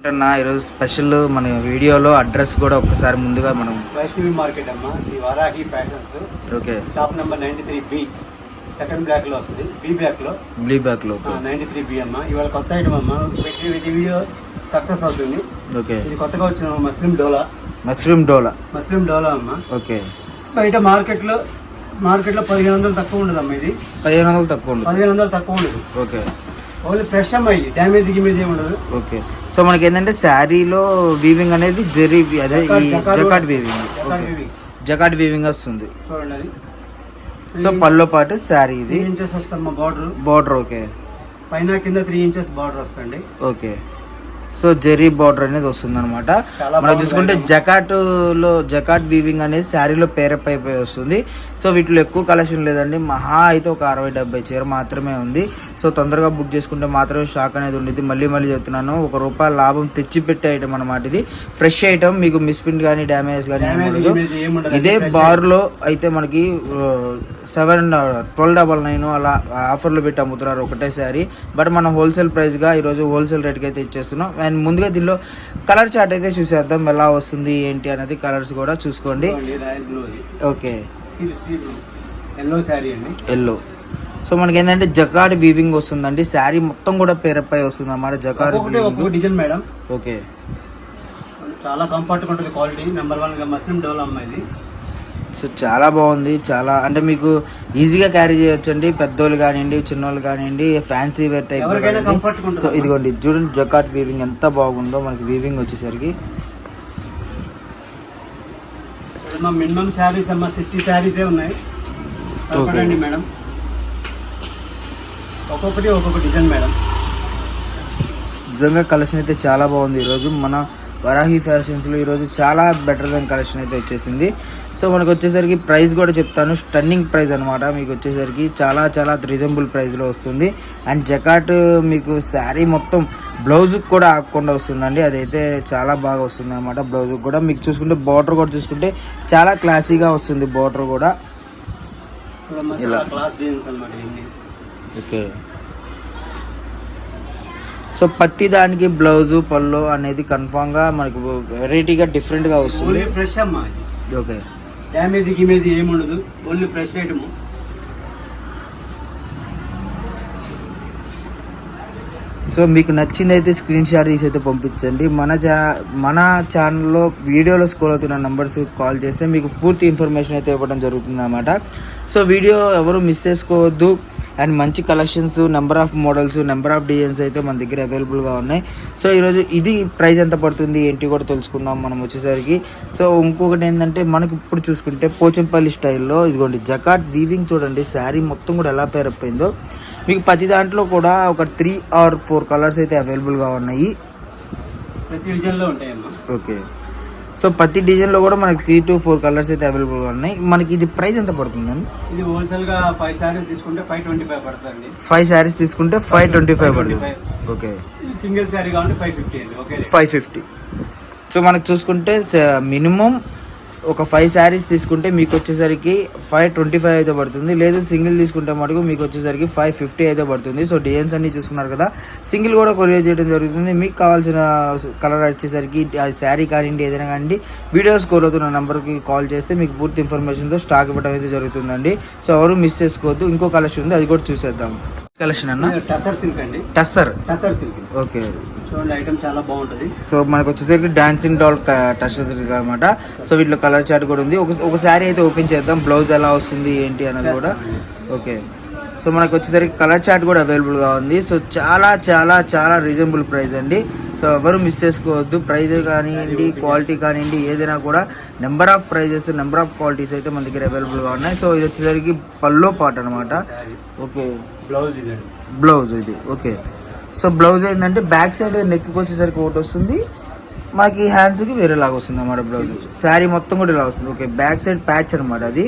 అంటున్నా ఈరోజు స్పెషల్ మన వీడియోలో అడ్రస్ కూడా ఒక్కసారి ముందుగా మనం Vaishnavi market Amma Sri Varahi fashions. Okay. Shop number ninety three B. Second బ్లాక్లో వస్తుంది. బి బ్లాక్లో బ్లీ బ్యాక్లో నైంటీ త్రీ బి అమ్మ. ఇవాళ కొత్త ఐటమ్ అమ్మ. పెట్టి ఇది వీడియో సక్సెస్ అవుతుంది. ఓకే. ఇది కొత్తగా వచ్చిన మస్లిం డోలా. మష్రూమ్ డోలా. మస్లిం డోలా అమ్మ. ఓకే. బయట మార్కెట్లో మార్కెట్లో పదిహేను వందలు తక్కువ ఉండదు అమ్మ ఇది. పదిహేను వందలు తక్కువ ఉండదు. పదిహేను వందలు తక్కువ ఉండదు. ఓకే. ఓన్లీ ఫ్రెష్ అమ్మ ఇది. డ్యామేజ్ గిమేజ్ ఏమి ఉండదు. ఓకే. సో మనకి ఏంటంటే శారీలో వీవింగ్ అనేది జెరీ అదే ఈ జకాట్ వీవింగ్ జకాట్ వీవింగ్ వస్తుంది. చూడండి సో పల్లో పాటు శారీ ఇది. ఇంచెస్ వస్తామ్మా బార్డర్. Border okay. పైన కింద త్రీ ఇంచెస్ బార్డర్ వస్తుంది. ఓకే. సో జెరీ బార్డర్ అనేది వస్తుంది అనమాట మనం చూసుకుంటే item. జకాట్లో జకాట్ వీవింగ్ అనేది శారీలో పేరప్ అయిపోయి వస్తుంది. సో వీటిలో ఎక్కువ కలెక్షన్ లేదండి. మహా అయితే ఒక అరవై డెబ్బై చీర మాత్రమే ఉంది. సో తొందరగా బుక్ చేసుకుంటే మాత్రమే షాక్ అనేది ఉండేది. మళ్ళీ మళ్ళీ చెప్తున్నాను ఒక రూపాయి లాభం తెచ్చి పెట్టే ఐటమ్ అనమాట ఇది. ఫ్రెష్ ఐటమ్ మీకు మిస్ప్రింట్ కానీ డ్యామేజ్ కానీ ఇదే Fresh బార్లో అయితే మనకి సెవెన్ ట్వెల్వ్ డబల్ నైన్ అలా ఆఫర్లు పెట్టి అమ్ముతున్నారు ఒకటే శారీ. బట్ మనం హోల్సేల్ ప్రైస్గా ఈరోజు హోల్సేల్ రేట్కి అయితే ఇచ్చేస్తున్నాం. అండ్ ముందుగా దీనిలో కలర్ చార్ట్ అయితే చూసేద్దాం ఎలా వస్తుంది ఏంటి అనేది కలర్స్ కూడా చూసుకోండి. ఓకే. ఎల్లో శారీ అండి. ఎల్లో. సో మనకి ఏంటంటే జకాడ్ వీవింగ్ వస్తుందండి. శారీ మొత్తం కూడా పేరపై వస్తుంది అన్నమాట జకాడ్ ఒక్కొక్క డిజైన్ మేడం. ఓకే. చాలా కంఫర్ట్గా ఉంటుంది క్వాలిటీ. నెంబర్ వన్గా మస్లిం డోల్ అమ్మ ఇది సో చాలా బాగుంది. చాలా అంటే మీకు ఈజీగా క్యారీ చేయొచ్చండి. పెద్దోళ్ళు కానివ్వండి చిన్నోళ్ళు కానివ్వండి ఫ్యాన్సీ వేర్ టైప్ సో ఇదిగోండి చూడండి జకాట్ వీవింగ్ ఎంత బాగుందో. మనకి వీవింగ్ వచ్చేసరికి. మినిమం శారీస్ అమ్మ సిక్స్టీ శారీసే ఉన్నాయి. మేడం. ఒక్కొక్కటి ఒక్కొక్క డిజైన్ మేడం. నిజంగా కలెక్షన్ అయితే చాలా బాగుంది ఈరోజు. మన వరాహి ఫ్యాషన్స్లో ఈరోజు చాలా బెటర్ దెన్ కలెక్షన్ అయితే వచ్చేసింది. సో మనకు వచ్చేసరికి ప్రైస్ కూడా చెప్తాను. స్టన్నింగ్ ప్రైస్ అనమాట మీకు వచ్చేసరికి చాలా చాలా రీజనబుల్ ప్రైస్లో వస్తుంది. అండ్ జకాట్ మీకు శారీ మొత్తం బ్లౌజ్కి కూడా ఆగకుండా వస్తుందండి. అదైతే చాలా బాగా వస్తుంది అనమాట బ్లౌజ్కి కూడా. మీకు చూసుకుంటే బార్డర్ కూడా చూసుకుంటే చాలా క్లాసీగా వస్తుంది బార్డర్ కూడా. ఇలా. ఓకే. సో ప్రతి దానికి బ్లౌజ్ పళ్ళు అనేది కన్ఫామ్గా మనకు వెరైటీగా డిఫరెంట్గా వస్తుంది. ఫ్రెష్ అమ్మా ఓకే. డ్యామేజ్ గిమేజ్ ఏమి ఉండదు ఓన్లీ ఫ్రెష్ ఐటమ్. సో మీకు నచ్చింది అయితే స్క్రీన్ షాట్ తీసి అయితే పంపించండి. మన ఛా మన ఛానల్లో వీడియోలో స్కోర్ అవుతున్న నంబర్స్ కాల్ చేస్తే మీకు పూర్తి ఇన్ఫర్మేషన్ అయితే ఇవ్వడం జరుగుతుంది అనమాట సో వీడియో ఎవరు మిస్ చేసుకోవద్దు. అండ్ మంచి collections number of models number of designs అయితే మన దగ్గర అవైలబుల్గా ఉన్నాయి. సో ఈరోజు ఇది ప్రైస్ ఎంత పడుతుంది ఏంటి కూడా తెలుసుకుందాం మనం వచ్చేసరికి. సో ఇంకొకటి ఏంటంటే మనకి ఇప్పుడు చూసుకుంటే పోచంపల్లి స్టైల్లో ఇదిగోండి జకాట్ వీవింగ్ చూడండి శారీ మొత్తం కూడా ఎలా పేరప్ అయిందో. మీకు ప్రతి దాంట్లో కూడా ఒక త్రీ ఆర్ ఫోర్ కలర్స్ అయితే అవైలబుల్గా ఉన్నాయి. ప్రతి ఉంటాయమ్మా. ఓకే. సో ప్రతి డిజైన్లో కూడా మనకి త్రీ టు ఫోర్ కలర్స్ అయితే అవైలబుల్గా ఉన్నాయి. మనకి ఇది ప్రైస్ ఎంత పడుతుందండి ఇది హోల్సేల్గా ఫైవ్ శారీస్ తీసుకుంటే ఫైవ్ ట్వంటీ ఫైవ్ పడుతుందండి. ఫైవ్ శారీస్ తీసుకుంటే ఫైవ్ ట్వంటీ ఫైవ్ పడుతుంది. ఓకే సింగిల్ శారీ కావాలంటే ఫైవ్ ఫిఫ్టీ అండి. ఓకే ఫైవ్ ఫిఫ్టీ సో మనకు చూసుకుంటే మినిమం ఒక ఫైవ్ శారీస్ తీసుకుంటే మీకు వచ్చేసరికి ఫైవ్ ట్వంటీ ఫైవ్ అయితే పడుతుంది. లేదు సింగిల్ తీసుకుంటే మటుకు మీకు వచ్చేసరికి ఫైవ్ ఫిఫ్టీ అయితే పడుతుంది. సో డిజైన్స్ అన్ని చూసుకున్నారు కదా. సింగిల్ కూడా కొరియర్ చేయడం జరుగుతుంది. మీకు కావాల్సిన కలర్ వచ్చేసరికి ఆ శారీ కానివ్వండి ఏదైనా కానివ్వండి వీడియోస్ కోల్ అవుతున్న నెంబర్కి కాల్ చేస్తే మీకు పూర్తి ఇన్ఫర్మేషన్తో స్టాక్ ఇవ్వడం అయితే జరుగుతుందండి. సో ఎవరు మిస్ చేసుకోవద్దు. ఇంకో కలెక్షన్ ఉంది అది కూడా చూసేద్దాం. కలెక్షన్ అన్న? టసర్ సిల్క్ అండి. టస్సర్? Tussar silk okay. చూడండి ఐటమ్ చాలా బాగుంటుంది. సో మనకు వచ్చేసరికి డాన్సింగ్ డాల్ టచెస్ అనమాట సో వీటిలో కలర్ చార్ట్ కూడా ఉంది. ఒక ఒక శారీ అయితే ఓపెన్ చేద్దాం. బ్లౌజ్ ఎలా వస్తుంది ఏంటి అన్నది కూడా. ఓకే. సో మనకు వచ్చేసరికి కలర్ చార్ట్ కూడా అవైలబుల్గా ఉంది. సో చాలా చాలా చాలా రీజనబుల్ ప్రైస్ అండి. సో ఎవరు మిస్ చేసుకోవద్దు. ప్రైస్ కానివ్వండి క్వాలిటీ కానివ్వండి ఏదైనా కూడా number of prices number of qualities అయితే మన దగ్గర అవైలబుల్గా ఉన్నాయి. సో ఇది వచ్చేసరికి పల్లో పాట్ అనమాట ఓకే. బ్లౌజ్ ఇదండి. బ్లౌజ్ ఇది. ఓకే. సో బ్లౌజ్ ఏంటంటే బ్యాక్ సైడ్ నెక్కి వచ్చేసరికి ఒకటి వస్తుంది. మనకి హ్యాండ్స్కి వేరేలాగా వస్తుంది అన్నమాట బ్లౌజ్. శారీ మొత్తం కూడా ఇలా వస్తుంది. ఓకే. బ్యాక్ సైడ్ ప్యాచ్ అనమాట అది.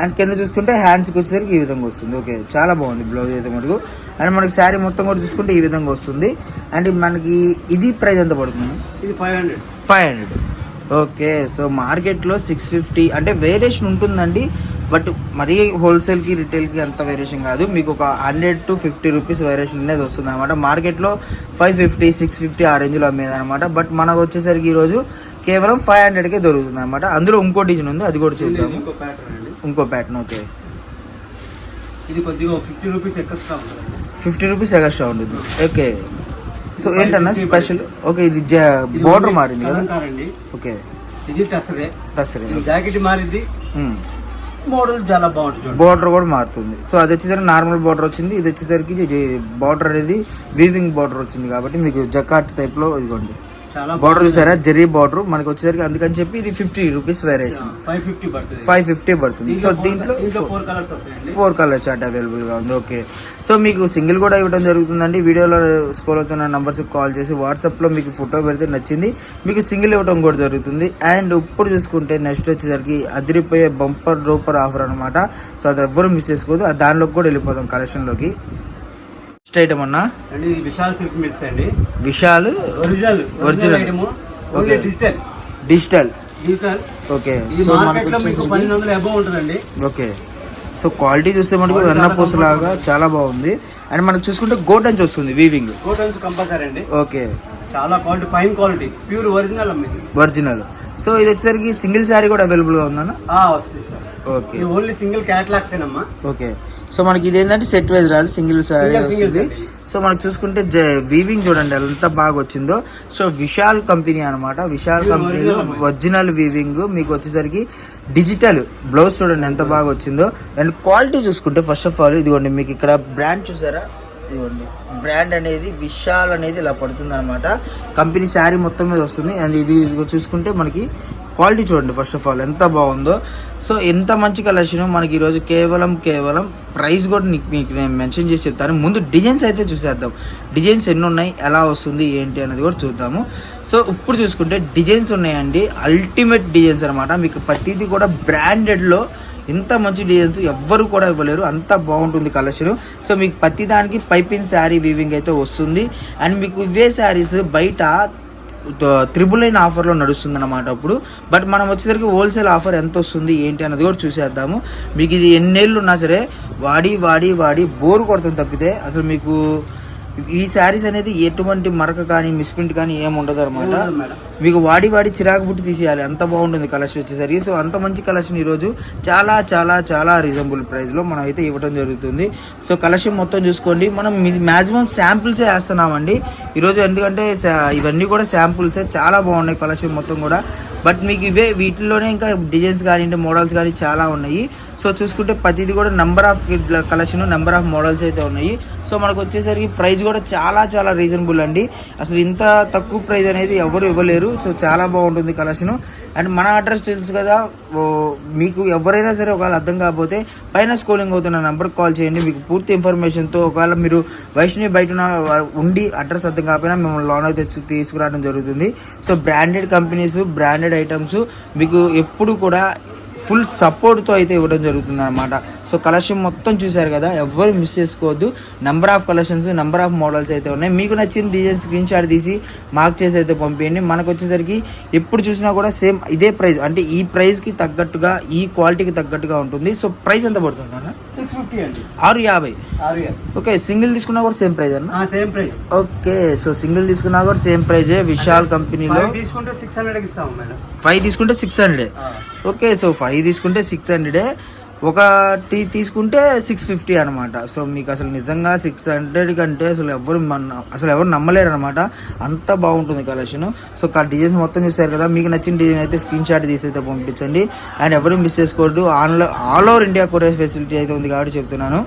అండ్ కింద చూసుకుంటే హ్యాండ్స్కి వచ్చేసరికి ఈ విధంగా వస్తుంది. ఓకే చాలా బాగుంది బ్లౌజ్ అయితే మటుకు. అండ్ మనకి శారీ మొత్తం కూడా చూసుకుంటే ఈ విధంగా వస్తుంది. అండ్ మనకి ఇది ప్రైస్ ఎంత పడుతుంది? ఇది five hundred five hundred okay so మార్కెట్లో సిక్స్ ఫిఫ్టీ అంటే వేరియేషన్ ఉంటుందండి బట్ మరీ హోల్సేల్కి రిటైల్కి అంత వేరియేషన్ కాదు. మీకు ఒక hundred to fifty rupees variation అనేది వస్తుంది అనమాట మార్కెట్లో ఫైవ్ ఫిఫ్టీ సిక్స్ ఫిఫ్టీ ఆ రేంజ్లో అమ్మేది అనమాట బట్ మనకు వచ్చేసరికి ఈరోజు కేవలం ఫైవ్ హండ్రెడ్కే దొరుకుతుంది అనమాట అందులో ఇంకో డిజైన్ ఉంది అది కూడా చూద్దాము. ఇంకో ప్యాటర్న్ ఓకే. ఇది కొద్దిగా ఫిఫ్టీ రూపీస్ ఉంటుంది. ఫిఫ్టీ రూపీస్ ఎక్స్ట్రా ఉంటుంది. ఓకే. సో ఏంటన్నా 550 స్పెషల్ ఓకే ఇది బోర్డర్ మారింది కదా? ఓకే. ఇది టసరే ఇది జాకెట్ మారింది. మోడల్ చాలా బాగుంటుంది బోర్డర్ కూడా మారుతుంది. సో అది వచ్చేసరికి నార్మల్ బోర్డర్ వచ్చింది. ఇది వచ్చేసరికి బార్డర్ అనేది వీవింగ్ బార్డర్ వచ్చింది కాబట్టి మీకు జకాట్ టైప్లో ఇదిగోండి. బార్డర్ చూసారా? జెరీ బార్డర్ మనకి వచ్చేసరికి అందుకని చెప్పి ఇది fifty rupees variation five fifty పడుతుంది. సో దీంట్లో ఫోర్ కలర్స్ చార్ట్ అవైలబుల్గా ఉంది. ఓకే సో మీకు సింగిల్ కూడా ఇవ్వడం జరుగుతుందండి. వీడియోలో స్కోల్ అవుతున్న నంబర్స్కి కాల్ చేసి వాట్సాప్లో మీకు ఫోటో పెడితే నచ్చింది. మీకు సింగిల్ ఇవ్వడం కూడా జరుగుతుంది. అండ్ ఇప్పుడు చూసుకుంటే నెక్స్ట్ వచ్చేసరికి అదిరిపోయే బంపర్ డోపర్ ఆఫర్ అనమాట సో అది ఎవ్వరు మిస్ చేసుకోవద్దు ఆ దానిలోకి కూడా వెళ్ళిపోదాం కలెక్షన్లోకి నెక్స్ట్ ఐటమ్ అన్న? అండి ఇది విశాల్ సిల్క్ మిల్స్ అండి. Vishal original. Original item only Okay. Digital. Digital. Digital. Okay. So మనకు మార్కెట్లో మీకు వచ్చేసరికి పన్నెండు వందల అబౌవ్ ఉంటుందండి. ఓకే. సో క్వాలిటీ చూస్తే మనకు Quality వెన్న చాలా బాగుంది. అండ్ మనకు చూసుకుంటే గోట్ అంచు వస్తుంది వీవింగ్ కోటన్స్ కంపల్సరీ అండి. ఓకే. చాలా quality fine quality. Pure original అమ్మింది ఒరిజినల్. సో ఇది వచ్చేసరికి సింగిల్ శారీ కూడా అవైలబుల్గా ఉందన్న? ఆ, వస్తుంది sir. Okay. Only single catalogues ఏనమ్మా okay. So మనకి ఇది ఏంటంటే సెట్ వైజ్ రాదు సింగిల్ శారీ single వస్తుంది. సో మనకు చూసుకుంటే వీవింగ్ చూడండి ఎంత బాగా వచ్చిందో. సో విశాల్ కంపెనీ అనమాట విశాల్ కంపెనీలో. ఒరిజినల్ వీవింగ్ మీకు వచ్చేసరికి డిజిటల్ బ్లౌజ్ చూడండి ఎంత బాగా వచ్చిందో. అండ్ క్వాలిటీ చూసుకుంటే ఫస్ట్ ఆఫ్ ఆల్ ఇదిగోండి మీకు ఇక్కడ బ్రాండ్ చూసారా? ఇదిగోండి. బ్రాండ్ అనేది విశాల్ అనేది ఇలా పడుతుంది అనమాట కంపెనీ శారీ మొత్తం మీద వస్తుంది. అండ్ ఇది ఇదిగో చూసుకుంటే మనకి క్వాలిటీ చూడండి ఫస్ట్ ఆఫ్ ఆల్ ఎంత బాగుందో. సో ఎంత మంచి కలెక్షన్ మనకి ఈరోజు కేవలం కేవలం ప్రైస్ కూడా నీకు మీకు నేను మెన్షన్ చేసి చెప్తాను. ముందు డిజైన్స్ అయితే చూసేద్దాం. డిజైన్స్ ఎన్ని ఉన్నాయి ఎలా వస్తుంది? ఏంటి అనేది కూడా చూద్దాము. సో ఇప్పుడు చూసుకుంటే డిజైన్స్ ఉన్నాయండి. అల్టిమేట్ డిజైన్స్ అనమాట మీకు ప్రతిదీ కూడా బ్రాండెడ్లో ఇంత మంచి డిజైన్స్ ఎవ్వరు కూడా ఇవ్వలేరు. అంత బాగుంటుంది కలెక్షన్ సో మీకు ప్రతి దానికి పైపింగ్ శారీ వీవింగ్ అయితే వస్తుంది. అండ్ మీకు ఇవే శారీస్ బయట త్రిబుల్ నైన్ ఆఫర్లో నడుస్తుంది అనమాట అప్పుడు. బట్ మనం వచ్చేసరికి హోల్సేల్ ఆఫర్ ఎంత వస్తుంది ఏంటి అన్నది కూడా చూసేద్దాము. మీకు ఇది ఎన్నేళ్ళు ఉన్నా సరే వాడి వాడి వాడి బోర్ కొడుతుంది తప్పితే అసలు మీకు ఈ శారీస్ అనేది ఎటువంటి మరక కానీ మిస్ప్రింట్ కానీ ఏమి ఉండదు అనమాట మీకు వాడి వాడి చిరాకు పుట్టి తీసేయాలి. అంత బాగుంటుంది కలెక్షన్ వచ్చేసరికి సో అంత మంచి కలెక్షన్ ఈరోజు చాలా చాలా చాలా రీజనబుల్ ప్రైస్లో మనం అయితే ఇవ్వడం జరుగుతుంది. సో కలెక్షన్ మొత్తం చూసుకోండి. మనం మ్యాక్సిమం శాంపుల్సే వేస్తున్నామండి. ఈరోజు ఎందుకంటే ఇవన్నీ కూడా శాంపుల్సే చాలా బాగున్నాయి కలెక్షన్ మొత్తం కూడా. బట్ మీకు ఇవే వీటిల్లోనే ఇంకా డిజైన్స్ కానీ మోడల్స్ కానీ చాలా ఉన్నాయి. సో చూసుకుంటే ప్రతిది కూడా number of collection number of models అయితే ఉన్నాయి. సో మనకు వచ్చేసరికి ప్రైస్ కూడా చాలా చాలా రీజనబుల్ అండి. అసలు ఇంత తక్కువ ప్రైస్ అనేది ఎవరు ఇవ్వలేరు. సో చాలా బాగుంటుంది కలెక్షన్ అండ్ మన అడ్రస్ తెలుసు కదా మీకు ఎవరైనా సరే ఒకవేళ అర్థం కాకపోతే పైన స్కూలింగ్ అవుతున్న నెంబర్కి కాల్ చేయండి. మీకు పూర్తి ఇన్ఫర్మేషన్తో ఒకవేళ మీరు వైష్ణవి బయట ఉండి అడ్రస్ అర్థం కాకపోయినా మేము లోన్ అయితే తీసుకురావడం జరుగుతుంది. So branded companies branded items మీకు ఎప్పుడు కూడా ఫుల్ సపోర్ట్తో అయితే ఇవ్వడం జరుగుతుంది అనమాట సో కలెక్షన్ మొత్తం చూశారు కదా ఎవ్వరు మిస్ చేసుకోవద్దు. Number of collections number of models అయితే ఉన్నాయి. మీకు నచ్చిన డిజైన్ స్క్రీన్ షాట్ తీసి మార్క్ చేసి అయితే పంపించండి మనకు వచ్చేసరికి ఎప్పుడు చూసినా కూడా సేమ్ ఇదే ప్రైస్ అంటే ఈ ప్రైస్కి తగ్గట్టుగా ఈ క్వాలిటీకి తగ్గట్టుగా ఉంటుంది. సో ప్రైస్ ఎంత పడుతుంది అన్న? సిక్స్ ఫిఫ్టీ అండి. ఆరు యాభై. ఓకే సింగిల్ తీసుకున్నా కూడా సేమ్ ప్రైస్ అన్న? Same price okay so single తీసుకున్నా కూడా సేమ్ ప్రైజే విశాల్ కంపెనీలో తీసుకుంటే సిక్స్ హండ్రెడ్కి ఇస్తాము ఫైవ్ తీసుకుంటే six hundred. Okay so five తీసుకుంటే సిక్స్ హండ్రెడే ఒకటి తీసుకుంటే సిక్స్ ఫిఫ్టీ అనమాట సో మీకు అసలు నిజంగా సిక్స్ హండ్రెడ్ కంటే అసలు ఎవరు మన అసలు ఎవరు నమ్మలేరు అనమాట అంత బాగుంటుంది కలెక్షన్ సో ఆ డిజైన్స్ మొత్తం చూసారు కదా మీకు నచ్చిన డిజైన్ అయితే స్క్రీన్ షాట్ తీసి అయితే పంపించండి. అండ్ ఎవరు మిస్ చేసుకోవద్దు ఆన్లో all over India courier facility అయితే ఉంది కాబట్టి చెప్తున్నాను.